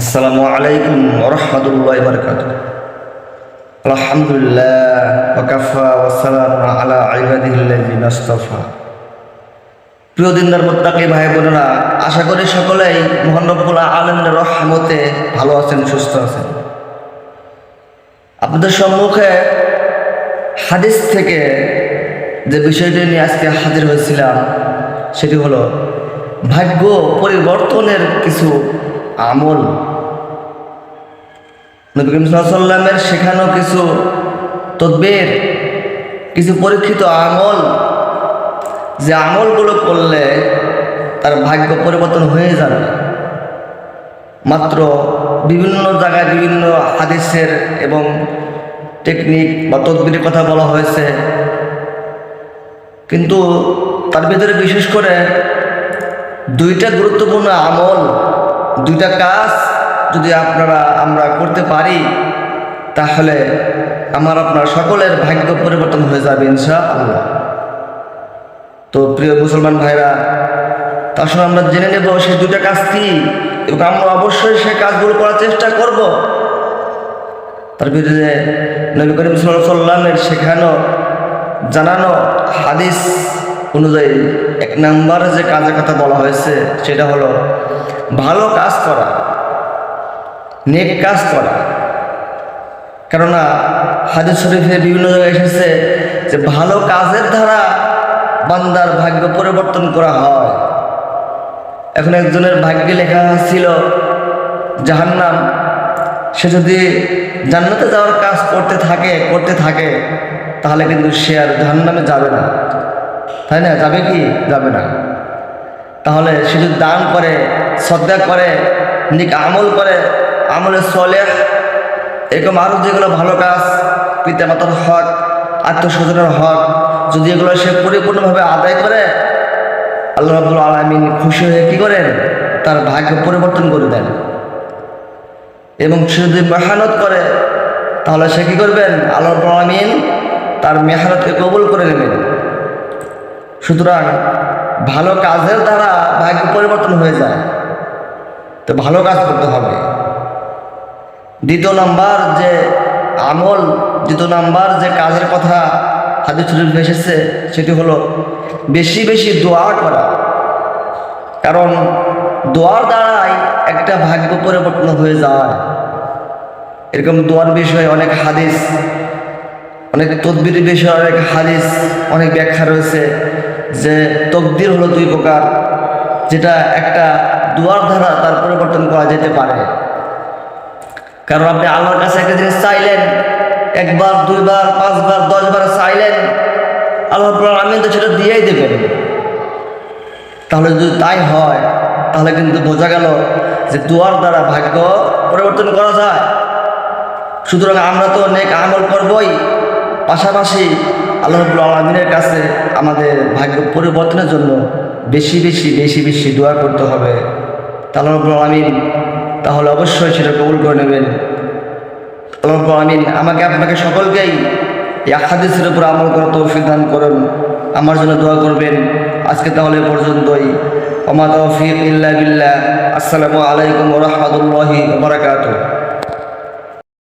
আসসালামু আলাইকুম রহমতুল্লাহ বরকাত আলহামদুলিল্লাহ ওকাফা ওসালাম আলা আইবাদিল্লাযিনা ইসতাফা প্রিয় দিনদার মোত্তাকি ভাই বোনেরা, আশা করি সকলেই মোহন রব্বুল আলমের রহমতে ভালো আছেন, সুস্থ আছেন। আপনাদের সম্মুখে হাদিস থেকে যে বিষয়টি নিয়ে আজকে হাজির হয়েছিলাম, সেটি হলো ভাগ্য পরিবর্তনের কিছু আমল। নবী সাল্লামের শেখানো কিছু তদ্বের, কিছু পরীক্ষিত আমল, যে আমলগুলো করলে তার ভাগ্য পরিবর্তন হয়ে যাবে। মাত্র বিভিন্ন জায়গায় বিভিন্ন হাদিসের এবং টেকনিক বা তদবিরের কথা বলা হয়েছে। কিন্তু তার ভিতরে বিশেষ করে দুইটা গুরুত্বপূর্ণ আমল, দুইটা কাজ যদি আপনারা আমরা করতে পারি, তাহলে আমার আপনার সকলের ভাগ্য পরিবর্তন হয়ে যাবে ইনশা আল্লাহ তো প্রিয় মুসলমান ভাইরা তার সঙ্গে আমরা জেনে নেব সেই দুটা কাজ কি, এবং আমরা অবশ্যই সেই কাজগুলো করার চেষ্টা করব। তার ভিতরে নবী করিম সাল্লামের শেখানো, জানানো হাদিস অনুযায়ী এক নাম্বার যে কাজের কথা বলা হয়েছে, সেটা হলো ভালো কাজ করা। নেক কাজ করা। কেননা হাদিস শরীফে বিভিন্ন জায়গায় এসেছে যে ভালো কাজের দ্বারা বান্দার ভাগ্য পরিবর্তন করা হয়। এখন একজনের ভাগ্যে লেখা ছিল, জাহান্নাম, সে যদি জান্নাতে যাওয়ার কাজ করতে থাকে করতে থাকে, তাহলে কিন্তু সে আর জাহান্নামে যাবে না। তাই না? যাবে কি? যাবে না। তাহলে সে যদি দান করে শ্রদ্ধা করে, নিক আমল করে আমলে চলে এরকম আরও যেগুলো ভালো কাজ, পিতা মাতার হক আত্মস্বজনের হক, যদি এগুলো সে পরিপূর্ণভাবে আদায় করে, আল্লাহ রাবুল আলমিন খুশি হয়ে কী করেন? তার ভাগ্য পরিবর্তন করে দেন। এবং সে যদি মেহানত করে, তাহলে সে কী করবেন? আল্লাহ রাবুল আলমিন তার মেহানতকে কবুল করে নেবেন। সুতরাং ভালো কাজের দ্বারা ভাগ্য পরিবর্তন হয়ে যায়। তো ভালো কাজ করতে হবে। দ্বিতীয় নাম্বার যে আমল, দ্বিতীয় নাম্বার যে কাজের কথা হাদিস শরীফ এসেছে, সেটি হলো বেশি বেশি দোয়া করা। কারণ দোয়ার দ্বারাই একটা ভাগ্য পরিবর্তন হয়ে যায়। এরকম দোয়ার বিষয়ে অনেক হাদিস, অনেক তদবির বিষয়ে অনেক হাদিস, অনেক ব্যাখ্যা রয়েছে যে তকদির হলো দুই প্রকার, যেটা একটা দোয়ার দ্বারা তার পরিবর্তন করা যেতে পারে। কারণ আপনি আল্লাহর কাছে একটা জিনিস চাইলেন, একবার, দুইবার, পাঁচবার, দশবার চাইলেন, আল্লাহ আমি তো সেটা দিয়েই দেবেন। তাহলে যদি তাই হয়, তাহলে কিন্তু বোঝা গেল যে দুয়ার দ্বারা ভাগ্য পরিবর্তন করা যায়। সুতরাং আমরা তো অনেক আমল করবই। পাশাপাশি আল্লাহ আলমিনের কাছে আমাদের ভাগ্য পরিবর্তনের জন্য বেশি বেশি বেশি বেশি দোয়া করতে হবে। তাহলে আলমিন তাহলে অবশ্যই সেটা কবুল করে নেবেন। আমিন। আমাকে, আপনাকে সকলকেই এই হাদিসের উপর আমল করার তৌফিক দান করুন। আমার জন্য দোয়া করবেন। আজকে তাহলে পর্যন্তই। অমা তৌফিক ইল্লা বিল্লাহ। আসসালামু আলাইকুম রহমতুল্লাহি বারাকাতুহ।